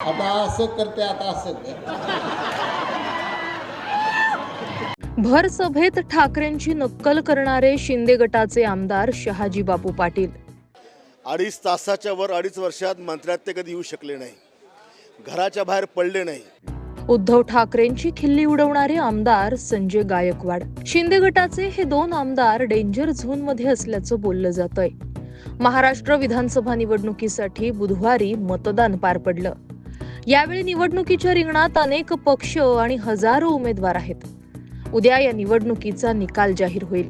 आता असं करते आता असं कर. भर सभेत ठाकरेंची नक्कल करणारे शिंदे गटाचे आमदार शहाजी बापू पाटील. अडीच तासाच्या वर अडीच वर्षात मंत्र्यात ते कधी येऊ शकले नाही. घराच्या बाहेर पडले नाही. उद्धव ठाकरेंची खिल्ली उडवणारे आमदार संजय गायकवाड. शिंदे गटाचे हे दोन आमदार डेंजर झोनमध्ये असल्याचं बोललं जात महाराष्ट्र विधानसभा निवडणुकीसाठी बुधवारी मतदान पार पडलं. यावेळी निवडणुकीच्या रिंगणात अनेक पक्ष आणि हजारो उमेदवार आहेत. उद्या या निवडणुकीचा निकाल जाहीर होईल.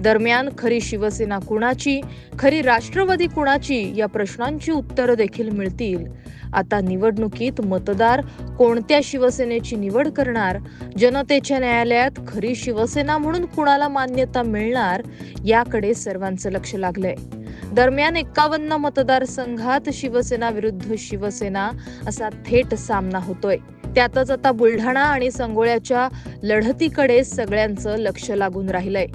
दरम्यान खरी शिवसेना कुणाची खरी राष्ट्रवादी कुणाची या प्रश्नांची उत्तरं देखील मिळतील. आता निवडणुकीत मतदार कोणत्या शिवसेनेची निवड करणार जनतेच्या न्यायालयात खरी शिवसेना म्हणून कुणाला मान्यता मिळणार याकडे सर्वांचं लक्ष लागलंय. दरम्यान एक्कावन्न मतदारसंघात शिवसेना विरुद्ध शिवसेना असा थेट सामना होतोय. त्यातच आता बुलढाणा आणि संगोळ्याच्या लढतीकडे सगळ्यांचं लक्ष लागून राहिलंय.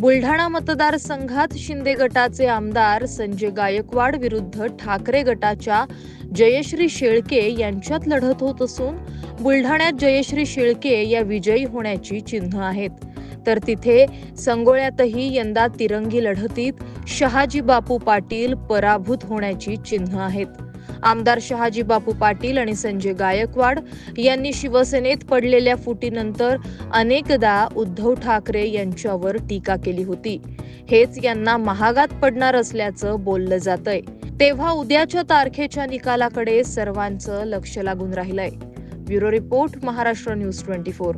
बुलढाणा मतदारसंघात शिंदे गटाचे आमदार संजय गायकवाड विरुद्ध ठाकरे गटाच्या जयश्री शेळके यांच्यात लढत होत असून बुलढाण्यात जयश्री शेळके या विजयी होण्याची चिन्ह आहेत. तर तिथे संगोळ्यातही यंदा तिरंगी लढतीत शहाजी बापू पाटील पराभूत होण्याची चिन्ह आहेत. आमदार शहाजी बापू पाटील आणि संजय गायकवाड यांनी शिवसेनेत पडलेल्या फुटीनंतर अनेकदा उद्धव ठाकरे यांच्यावर टीका केली होती. हेच यांना महागात पडणार असल्याचं बोललं जातंय. तेव्हा उद्याच्या तारखेच्या निकालाकडे सर्वांचं लक्ष लागून राहिलंय. Bureau report Maharashtra news twenty four.